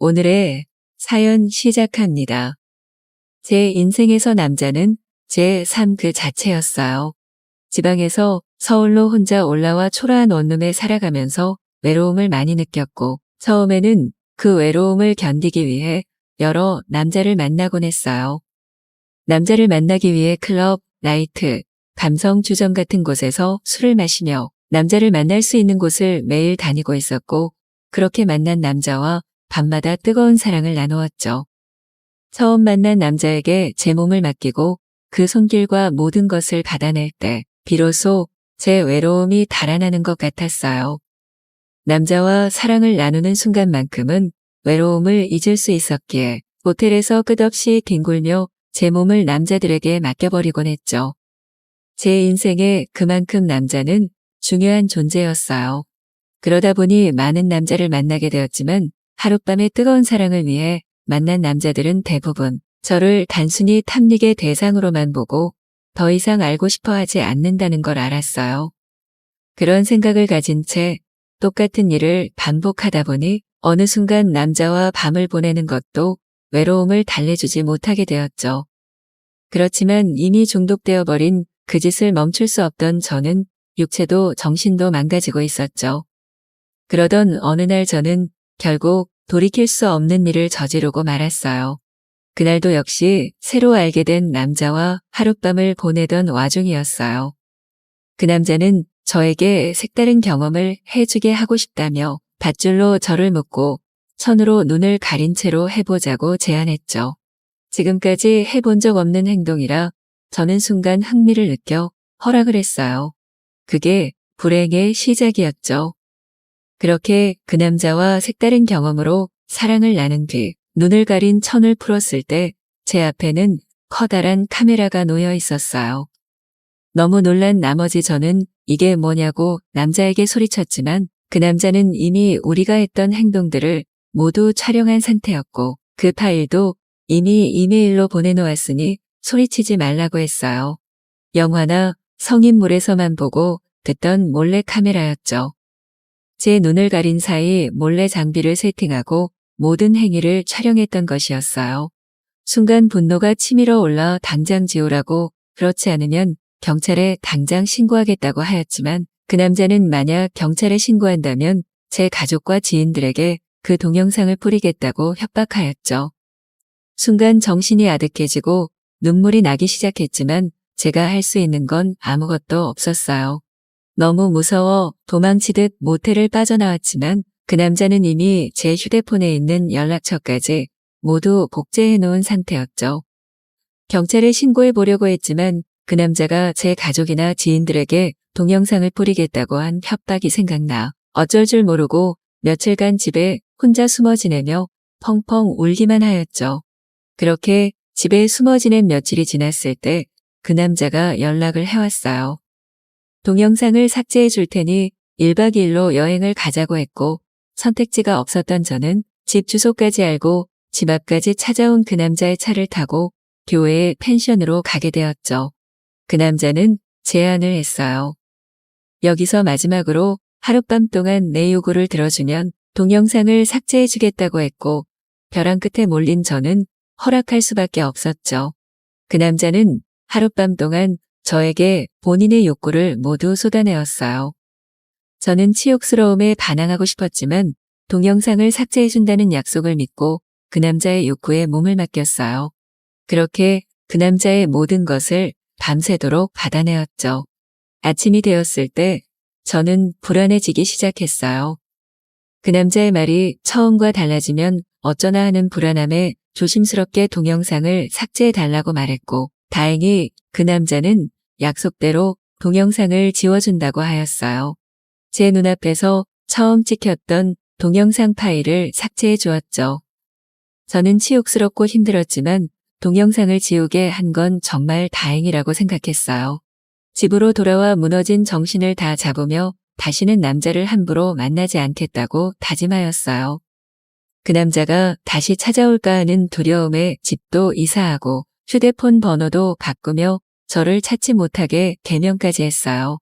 오늘의 사연 시작합니다. 제 인생에서 남자는 제 삶 그 자체였어요. 지방에서 서울로 혼자 올라와 초라한 원룸에 살아가면서 외로움을 많이 느꼈고 처음에는 그 외로움을 견디기 위해 여러 남자를 만나곤 했어요. 남자를 만나기 위해 클럽, 나이트, 감성 주점 같은 곳에서 술을 마시며 남자를 만날 수 있는 곳을 매일 다니고 있었고 그렇게 만난 남자와 밤마다 뜨거운 사랑을 나누었죠. 처음 만난 남자에게 제 몸을 맡기고 그 손길과 모든 것을 받아낼 때 비로소 제 외로움이 달아나는 것 같았어요. 남자와 사랑을 나누는 순간만큼은 외로움을 잊을 수 있었기에 호텔에서 끝없이 뒹굴며 제 몸을 남자들에게 맡겨버리곤 했죠. 제 인생에 그만큼 남자는 중요한 존재였어요. 그러다 보니 많은 남자를 만나게 되었지만 하룻밤의 뜨거운 사랑을 위해 만난 남자들은 대부분 저를 단순히 탐닉의 대상으로만 보고 더 이상 알고 싶어 하지 않는다는 걸 알았어요. 그런 생각을 가진 채 똑같은 일을 반복하다 보니 어느 순간 남자와 밤을 보내는 것도 외로움을 달래주지 못하게 되었죠. 그렇지만 이미 중독되어 버린 그 짓을 멈출 수 없던 저는 육체도 정신도 망가지고 있었죠. 그러던 어느 날 저는 결국 돌이킬 수 없는 일을 저지르고 말았어요. 그날도 역시 새로 알게 된 남자와 하룻밤을 보내던 와중이었어요. 그 남자는 저에게 색다른 경험을 해주게 하고 싶다며 밧줄로 저를 묶고 천으로 눈을 가린 채로 해보자고 제안했죠. 지금까지 해본 적 없는 행동이라 저는 순간 흥미를 느껴 허락을 했어요. 그게 불행의 시작이었죠. 그렇게 그 남자와 색다른 경험으로 사랑을 나눈 뒤 눈을 가린 천을 풀었을 때 제 앞에는 커다란 카메라가 놓여 있었어요. 너무 놀란 나머지 저는 이게 뭐냐고 남자에게 소리쳤지만 그 남자는 이미 우리가 했던 행동들을 모두 촬영한 상태였고 그 파일도 이미 이메일로 보내놓았으니 소리치지 말라고 했어요. 영화나 성인물에서만 보고 듣던 몰래 카메라였죠. 제 눈을 가린 사이 몰래 장비를 세팅하고 모든 행위를 촬영했던 것이었어요. 순간 분노가 치밀어 올라 당장 지우라고 그렇지 않으면 경찰에 당장 신고하겠다고 하였지만 그 남자는 만약 경찰에 신고한다면 제 가족과 지인들에게 그 동영상을 뿌리겠다고 협박하였죠. 순간 정신이 아득해지고 눈물이 나기 시작했지만 제가 할 수 있는 건 아무것도 없었어요. 너무 무서워 도망치듯 모텔을 빠져나왔지만 그 남자는 이미 제 휴대폰에 있는 연락처까지 모두 복제해 놓은 상태였죠. 경찰에 신고해 보려고 했지만 그 남자가 제 가족이나 지인들에게 동영상을 뿌리겠다고 한 협박이 생각나 어쩔 줄 모르고 며칠간 집에 혼자 숨어 지내며 펑펑 울기만 하였죠. 그렇게 집에 숨어 지낸 며칠이 지났을 때 그 남자가 연락을 해왔어요. 동영상을 삭제해 줄 테니 1박 2일로 여행을 가자고 했고 선택지가 없었던 저는 집 주소까지 알고 집 앞까지 찾아온 그 남자의 차를 타고 교회의 펜션으로 가게 되었죠. 그 남자는 제안을 했어요. 여기서 마지막으로 하룻밤 동안 내 요구를 들어주면 동영상을 삭제해 주겠다고 했고 벼랑 끝에 몰린 저는 허락할 수밖에 없었죠. 그 남자는 하룻밤 동안 저에게 본인의 욕구를 모두 쏟아내었어요. 저는 치욕스러움에 반항하고 싶었지만 동영상을 삭제해준다는 약속을 믿고 그 남자의 욕구에 몸을 맡겼어요. 그렇게 그 남자의 모든 것을 밤새도록 받아내었죠. 아침이 되었을 때 저는 불안해지기 시작했어요. 그 남자의 말이 처음과 달라지면 어쩌나 하는 불안함에 조심스럽게 동영상을 삭제해 달라고 말했고 다행히 그 남자는 약속대로 동영상을 지워준다고 하였어요. 제 눈앞에서 처음 찍혔던 동영상 파일을 삭제해 주었죠. 저는 치욕스럽고 힘들었지만 동영상을 지우게 한 건 정말 다행이라고 생각했어요. 집으로 돌아와 무너진 정신을 다 잡으며 다시는 남자를 함부로 만나지 않겠다고 다짐하였어요. 그 남자가 다시 찾아올까 하는 두려움에 집도 이사하고 휴대폰 번호도 바꾸며 저를 찾지 못하게 개명까지 했어요.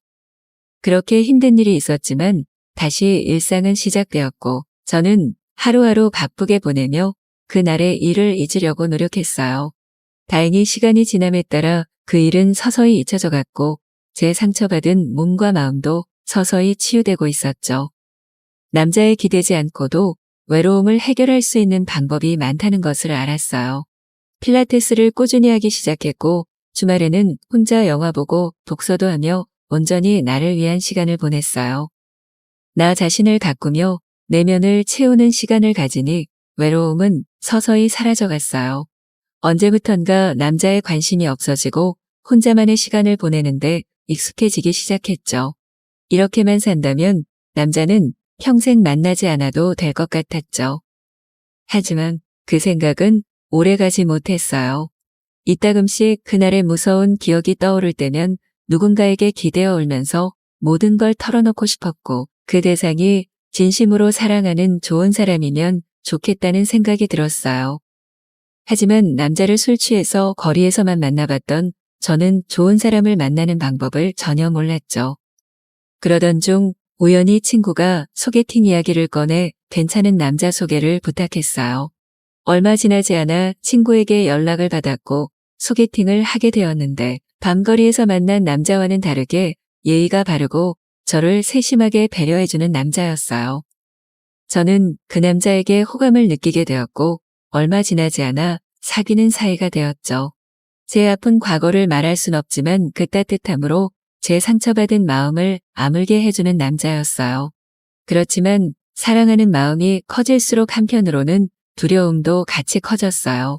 그렇게 힘든 일이 있었지만 다시 일상은 시작되었고 저는 하루하루 바쁘게 보내며 그날의 일을 잊으려고 노력했어요. 다행히 시간이 지남에 따라 그 일은 서서히 잊혀져 갔고 제 상처받은 몸과 마음도 서서히 치유되고 있었죠. 남자에 기대지 않고도 외로움을 해결할 수 있는 방법이 많다는 것을 알았어요. 필라테스를 꾸준히 하기 시작했고 주말에는 혼자 영화 보고 독서도 하며 온전히 나를 위한 시간을 보냈어요. 나 자신을 가꾸며 내면을 채우는 시간을 가지니 외로움은 서서히 사라져갔어요. 언제부턴가 남자의 관심이 없어지고 혼자만의 시간을 보내는데 익숙해지기 시작했죠. 이렇게만 산다면 남자는 평생 만나지 않아도 될 것 같았죠. 하지만 그 생각은 오래가지 못했어요. 이따금씩 그날의 무서운 기억이 떠오를 때면 누군가에게 기대어 울면서 모든 걸 털어놓고 싶었고 그 대상이 진심으로 사랑하는 좋은 사람이면 좋겠다는 생각이 들었어요. 하지만 남자를 술 취해서 거리에서만 만나봤던 저는 좋은 사람을 만나는 방법을 전혀 몰랐죠. 그러던 중 우연히 친구가 소개팅 이야기를 꺼내 괜찮은 남자 소개를 부탁했어요. 얼마 지나지 않아 친구에게 연락을 받았고 소개팅을 하게 되었는데 밤거리에서 만난 남자와는 다르게 예의가 바르고 저를 세심하게 배려해주는 남자였어요. 저는 그 남자에게 호감을 느끼게 되었고 얼마 지나지 않아 사귀는 사이가 되었죠. 제 아픈 과거를 말할 순 없지만 그 따뜻함으로 제 상처받은 마음을 아물게 해주는 남자였어요. 그렇지만 사랑하는 마음이 커질수록 한편으로는 두려움도 같이 커졌어요.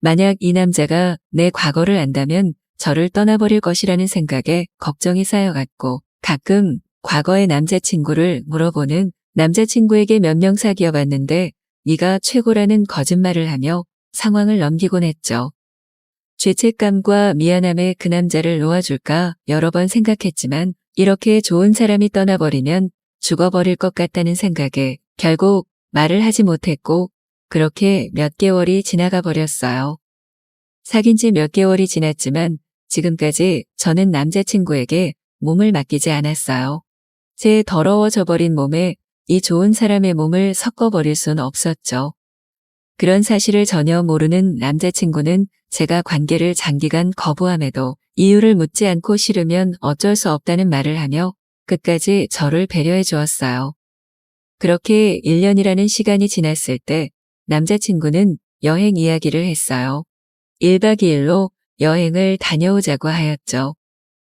만약 이 남자가 내 과거를 안다면 저를 떠나버릴 것이라는 생각에 걱정이 쌓여갔고 가끔 과거의 남자친구를 물어보는 남자친구에게 몇 명 사귀어 봤는데 네가 최고라는 거짓말을 하며 상황을 넘기곤 했죠. 죄책감과 미안함에 그 남자를 놓아줄까 여러 번 생각했지만 이렇게 좋은 사람이 떠나버리면 죽어버릴 것 같다는 생각에 결국 말을 하지 못했고 그렇게 몇 개월이 지나가 버렸어요. 사귄 지 몇 개월이 지났지만 지금까지 저는 남자친구에게 몸을 맡기지 않았어요. 제 더러워져 버린 몸에 이 좋은 사람의 몸을 섞어버릴 순 없었죠. 그런 사실을 전혀 모르는 남자친구는 제가 관계를 장기간 거부함에도 이유를 묻지 않고 싫으면 어쩔 수 없다는 말을 하며 끝까지 저를 배려해 주었어요. 그렇게 1년이라는 시간이 지났을 때 남자친구는 여행 이야기를 했어요. 1박 2일로 여행을 다녀오자고 하였죠.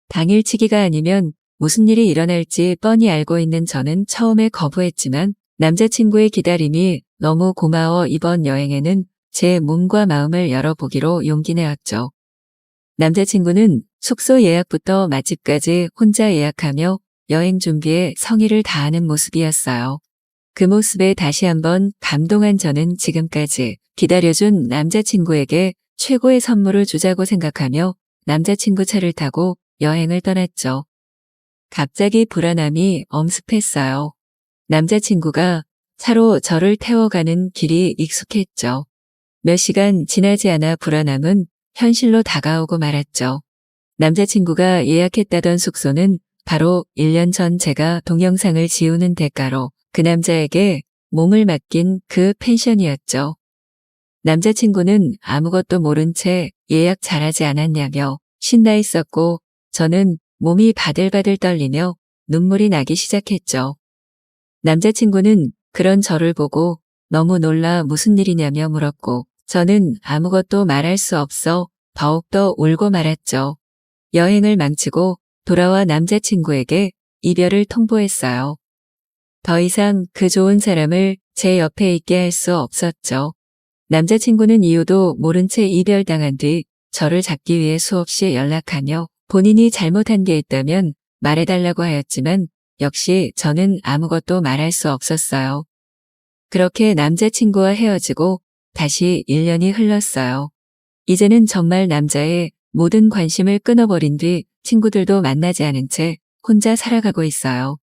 당일치기가 아니면 무슨 일이 일어날지 뻔히 알고 있는 저는 처음에 거부했지만 남자친구의 기다림이 너무 고마워 이번 여행에는 제 몸과 마음을 열어보기로 용기 내었죠. 남자친구는 숙소 예약부터 맛집까지 혼자 예약하며 여행 준비에 성의를 다하는 모습이었어요. 그 모습에 다시 한번 감동한 저는 지금까지 기다려준 남자친구에게 최고의 선물을 주자고 생각하며 남자친구 차를 타고 여행을 떠났죠. 갑자기 불안함이 엄습했어요. 남자친구가 차로 저를 태워가는 길이 익숙했죠. 몇 시간 지나지 않아 불안함은 현실로 다가오고 말았죠. 남자친구가 예약했다던 숙소는 바로 1년 전 제가 동영상을 지우는 대가로 그 남자에게 몸을 맡긴 그 펜션이었죠. 남자친구는 아무것도 모른 채 예약 잘하지 않았냐며 신나 있었고 저는 몸이 바들바들 떨리며 눈물이 나기 시작했죠. 남자친구는 그런 저를 보고 너무 놀라 무슨 일이냐며 물었고 저는 아무것도 말할 수 없어 더욱더 울고 말았죠. 여행을 망치고 돌아와 남자친구에게 이별을 통보했어요. 더 이상 그 좋은 사람을 제 옆에 있게 할 수 없었죠. 남자친구는 이유도 모른 채 이별당한 뒤 저를 잡기 위해 수없이 연락하며 본인이 잘못한 게 있다면 말해달라고 하였지만 역시 저는 아무것도 말할 수 없었어요. 그렇게 남자친구와 헤어지고 다시 1년이 흘렀어요. 이제는 정말 남자의 모든 관심을 끊어버린 뒤 친구들도 만나지 않은 채 혼자 살아가고 있어요.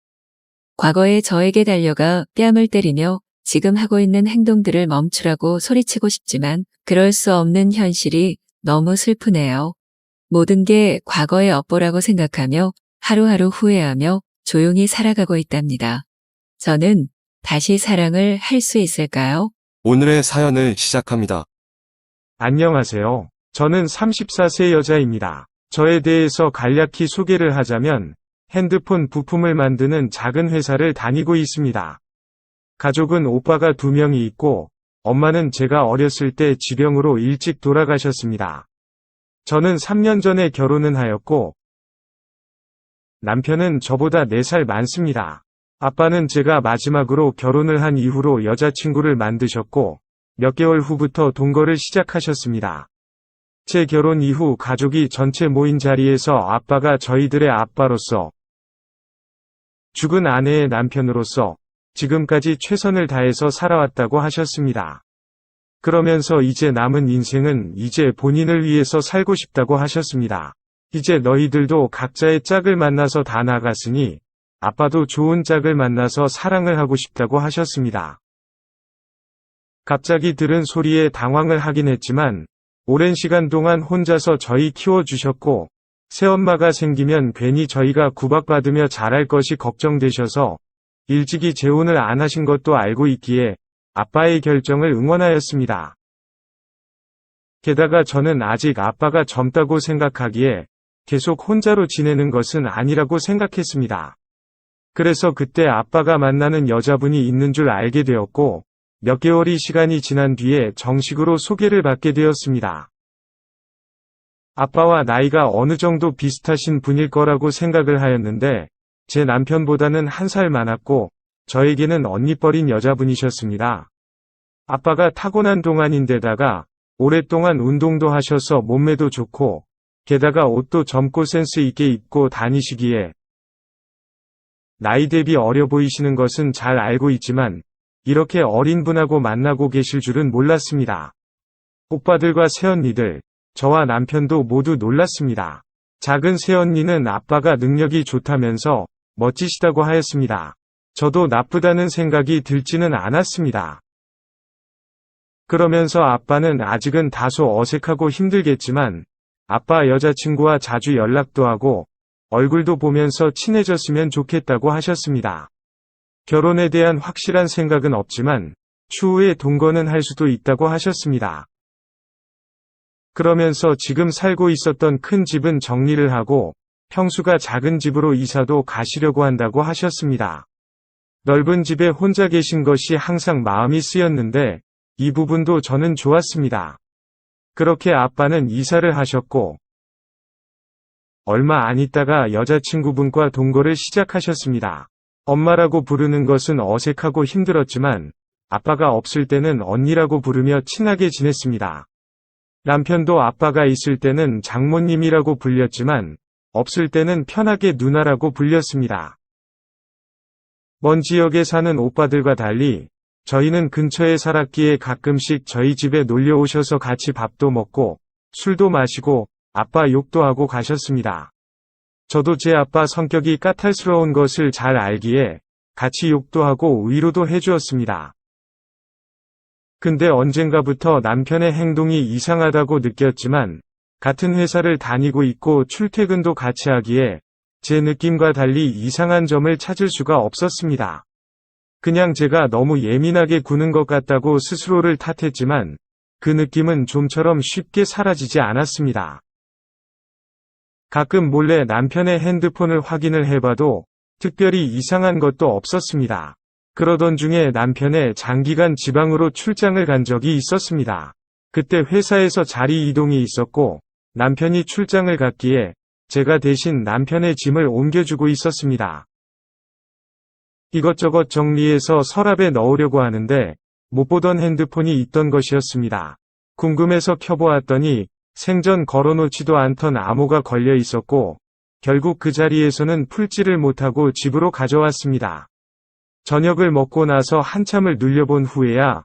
과거에 저에게 달려가 뺨을 때리며 지금 하고 있는 행동들을 멈추라고 소리치고 싶지만 그럴 수 없는 현실이 너무 슬프네요. 모든 게 과거의 업보라고 생각하며 하루하루 후회하며 조용히 살아가고 있답니다. 저는 다시 사랑을 할 수 있을까요? 오늘의 사연을 시작합니다. 안녕하세요. 저는 34세 여자입니다. 저에 대해서 간략히 소개를 하자면 핸드폰 부품을 만드는 작은 회사를 다니고 있습니다. 가족은 오빠가 두 명이 있고 엄마는 제가 어렸을 때 지병으로 일찍 돌아가셨습니다. 저는 3년 전에 결혼은 하였고 남편은 저보다 4살 많습니다. 아빠는 제가 마지막으로 결혼을 한 이후로 여자친구를 만드셨고 몇 개월 후부터 동거를 시작하셨습니다. 제 결혼 이후 가족이 전체 모인 자리에서 아빠가 저희들의 아빠로서 죽은 아내의 남편으로서 지금까지 최선을 다해서 살아왔다고 하셨습니다. 그러면서 이제 남은 인생은 이제 본인을 위해서 살고 싶다고 하셨습니다. 이제 너희들도 각자의 짝을 만나서 다 나갔으니 아빠도 좋은 짝을 만나서 사랑을 하고 싶다고 하셨습니다. 갑자기 들은 소리에 당황을 하긴 했지만 오랜 시간 동안 혼자서 저희 키워주셨고 새엄마가 생기면 괜히 저희가 구박받으며 자랄 것이 걱정되셔서 일찍이 재혼을 안 하신 것도 알고 있기에 아빠의 결정을 응원하였습니다. 게다가 저는 아직 아빠가 젊다고 생각하기에 계속 혼자로 지내는 것은 아니라고 생각했습니다. 그래서 그때 아빠가 만나는 여자분이 있는 줄 알게 되었고 몇 개월이 시간이 지난 뒤에 정식으로 소개를 받게 되었습니다. 아빠와 나이가 어느 정도 비슷하신 분일 거라고 생각을 하였는데 제 남편보다는 한 살 많았고 저에게는 언니뻘인 여자분이셨습니다. 아빠가 타고난 동안인데다가 오랫동안 운동도 하셔서 몸매도 좋고 게다가 옷도 젊고 센스 있게 입고 다니시기에 나이 대비 어려 보이시는 것은 잘 알고 있지만 이렇게 어린 분하고 만나고 계실 줄은 몰랐습니다. 오빠들과 새언니들, 저와 남편도 모두 놀랐습니다. 작은 새언니는 아빠가 능력이 좋다면서 멋지시다고 하였습니다. 저도 나쁘다는 생각이 들지는 않았습니다. 그러면서 아빠는 아직은 다소 어색하고 힘들겠지만 아빠 여자친구와 자주 연락도 하고 얼굴도 보면서 친해졌으면 좋겠다고 하셨습니다. 결혼에 대한 확실한 생각은 없지만 추후에 동거는 할 수도 있다고 하셨습니다. 그러면서 지금 살고 있었던 큰 집은 정리를 하고 평수가 작은 집으로 이사도 가시려고 한다고 하셨습니다. 넓은 집에 혼자 계신 것이 항상 마음이 쓰였는데 이 부분도 저는 좋았습니다. 그렇게 아빠는 이사를 하셨고 얼마 안 있다가 여자친구분과 동거를 시작하셨습니다. 엄마라고 부르는 것은 어색하고 힘들었지만 아빠가 없을 때는 언니라고 부르며 친하게 지냈습니다. 남편도 아빠가 있을 때는 장모님이라고 불렸지만 없을 때는 편하게 누나라고 불렸습니다. 먼 지역에 사는 오빠들과 달리 저희는 근처에 살았기에 가끔씩 저희 집에 놀려 오셔서 같이 밥도 먹고 술도 마시고 아빠 욕도 하고 가셨습니다. 저도 제 아빠 성격이 까탈스러운 것을 잘 알기에 같이 욕도 하고 위로도 해주었습니다. 근데 언젠가부터 남편의 행동이 이상하다고 느꼈지만 같은 회사를 다니고 있고 출퇴근도 같이 하기에 제 느낌과 달리 이상한 점을 찾을 수가 없었습니다. 그냥 제가 너무 예민하게 구는 것 같다고 스스로를 탓했지만 그 느낌은 좀처럼 쉽게 사라지지 않았습니다. 가끔 몰래 남편의 핸드폰을 확인을 해봐도 특별히 이상한 것도 없었습니다. 그러던 중에 남편의 장기간 지방으로 출장을 간 적이 있었습니다. 그때 회사에서 자리 이동이 있었고 남편이 출장을 갔기에 제가 대신 남편의 짐을 옮겨주고 있었습니다. 이것저것 정리해서 서랍에 넣으려고 하는데 못 보던 핸드폰이 있던 것이었습니다. 궁금해서 켜보았더니 생전 걸어놓지도 않던 암호가 걸려 있었고 결국 그 자리에서는 풀지를 못하고 집으로 가져왔습니다. 저녁을 먹고 나서 한참을 눌려본 후에야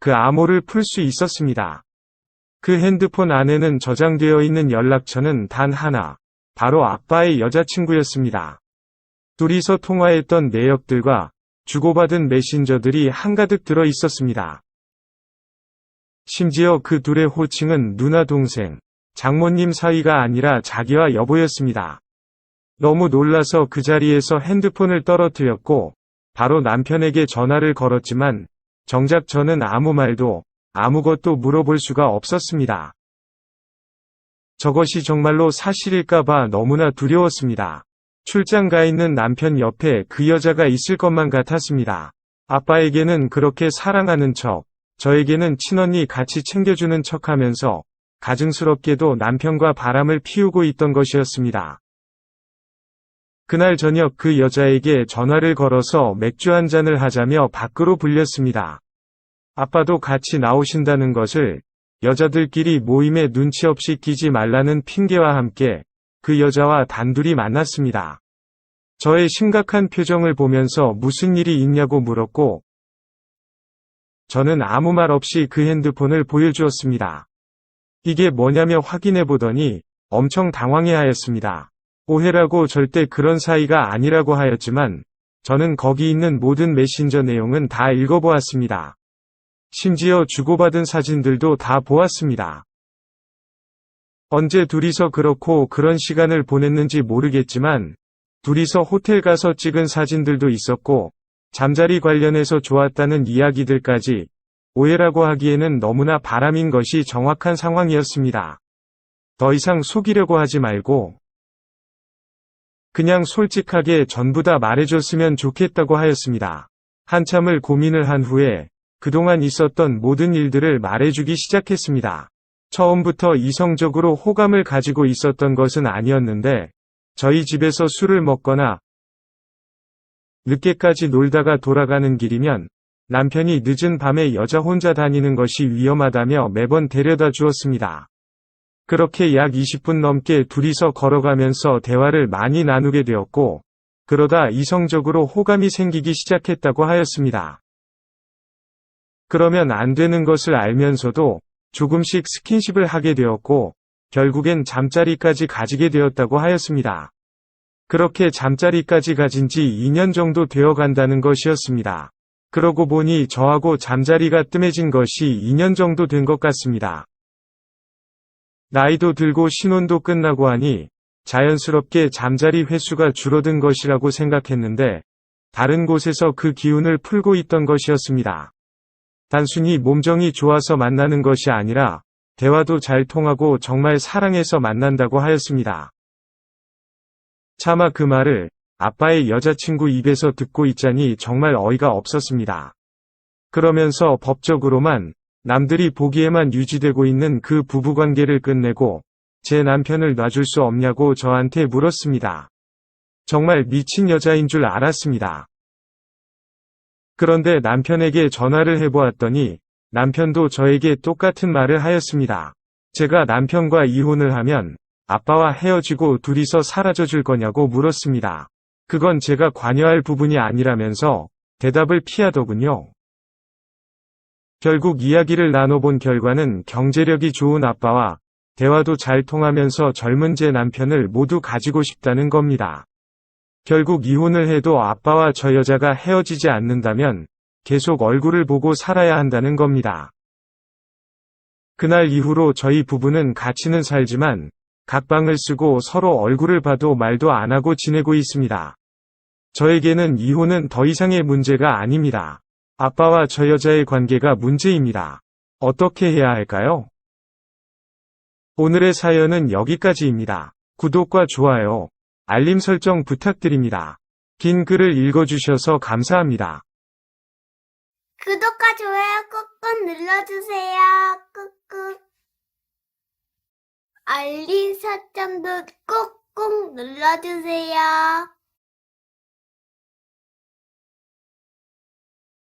그 암호를 풀 수 있었습니다. 그 핸드폰 안에는 저장되어 있는 연락처는 단 하나, 바로 아빠의 여자친구였습니다. 둘이서 통화했던 내역들과 주고받은 메신저들이 한가득 들어 있었습니다. 심지어 그 둘의 호칭은 누나 동생, 장모님 사이가 아니라 자기와 여보였습니다. 너무 놀라서 그 자리에서 핸드폰을 떨어뜨렸고 바로 남편에게 전화를 걸었지만 정작 저는 아무 말도 아무것도 물어볼 수가 없었습니다. 저것이 정말로 사실일까봐 너무나 두려웠습니다. 출장 가 있는 남편 옆에 그 여자가 있을 것만 같았습니다. 아빠에게는 그렇게 사랑하는 척, 저에게는 친언니 같이 챙겨주는 척 하면서 가증스럽게도 남편과 바람을 피우고 있던 것이었습니다. 그날 저녁 그 여자에게 전화를 걸어서 맥주 한 잔을 하자며 밖으로 불렸습니다. 아빠도 같이 나오신다는 것을 여자들끼리 모임에 눈치 없이 끼지 말라는 핑계와 함께 그 여자와 단둘이 만났습니다. 저의 심각한 표정을 보면서 무슨 일이 있냐고 물었고, 저는 아무 말 없이 그 핸드폰을 보여주었습니다. 이게 뭐냐며 확인해 보더니 엄청 당황해 하였습니다. 오해라고 절대 그런 사이가 아니라고 하였지만, 저는 거기 있는 모든 메신저 내용은 다 읽어보았습니다. 심지어 주고받은 사진들도 다 보았습니다. 언제 둘이서 그렇고 그런 시간을 보냈는지 모르겠지만, 둘이서 호텔 가서 찍은 사진들도 있었고, 잠자리 관련해서 좋았다는 이야기들까지, 오해라고 하기에는 너무나 바람인 것이 정확한 상황이었습니다. 더 이상 속이려고 하지 말고, 그냥 솔직하게 전부 다 말해줬으면 좋겠다고 하였습니다. 한참을 고민을 한 후에, 그동안 있었던 모든 일들을 말해주기 시작했습니다. 처음부터 이성적으로 호감을 가지고 있었던 것은 아니었는데, 저희 집에서 술을 먹거나 늦게까지 놀다가 돌아가는 길이면 남편이 늦은 밤에 여자 혼자 다니는 것이 위험하다며 매번 데려다 주었습니다. 그렇게 약 20분 넘게 둘이서 걸어가면서 대화를 많이 나누게 되었고, 그러다 이성적으로 호감이 생기기 시작했다고 하였습니다. 그러면 안 되는 것을 알면서도 조금씩 스킨십을 하게 되었고, 결국엔 잠자리까지 가지게 되었다고 하였습니다. 그렇게 잠자리까지 가진 지 2년 정도 되어 간다는 것이었습니다. 그러고 보니 저하고 잠자리가 뜸해진 것이 2년 정도 된 것 같습니다. 나이도 들고 신혼도 끝나고 하니 자연스럽게 잠자리 횟수가 줄어든 것이라고 생각했는데 다른 곳에서 그 기운을 풀고 있던 것이었습니다. 단순히 몸정이 좋아서 만나는 것이 아니라 대화도 잘 통하고 정말 사랑해서 만난다고 하였습니다. 차마 그 말을 아빠의 여자친구 입에서 듣고 있자니 정말 어이가 없었습니다. 그러면서 법적으로만 남들이 보기에만 유지되고 있는 그 부부관계를 끝내고 제 남편을 놔줄 수 없냐고 저한테 물었습니다. 정말 미친 여자인 줄 알았습니다. 그런데 남편에게 전화를 해보았더니 남편도 저에게 똑같은 말을 하였습니다. 제가 남편과 이혼을 하면 아빠와 헤어지고 둘이서 사라져 줄 거냐고 물었습니다. 그건 제가 관여할 부분이 아니라면서 대답을 피하더군요. 결국 이야기를 나눠본 결과는 경제력이 좋은 아빠와 대화도 잘 통하면서 젊은 제 남편을 모두 가지고 싶다는 겁니다. 결국 이혼을 해도 아빠와 저 여자가 헤어지지 않는다면 계속 얼굴을 보고 살아야 한다는 겁니다. 그날 이후로 저희 부부는 같이는 살지만 각방을 쓰고 서로 얼굴을 봐도 말도 안 하고 지내고 있습니다. 저에게는 이혼은 더 이상의 문제가 아닙니다. 아빠와 저 여자의 관계가 문제입니다. 어떻게 해야 할까요? 오늘의 사연은 여기까지입니다. 구독과 좋아요, 알림 설정 부탁드립니다. 긴 글을 읽어주셔서 감사합니다. 구독과 좋아요 꾹꾹 눌러주세요. 꾹꾹. 알림 설정도 꾹꾹 눌러주세요.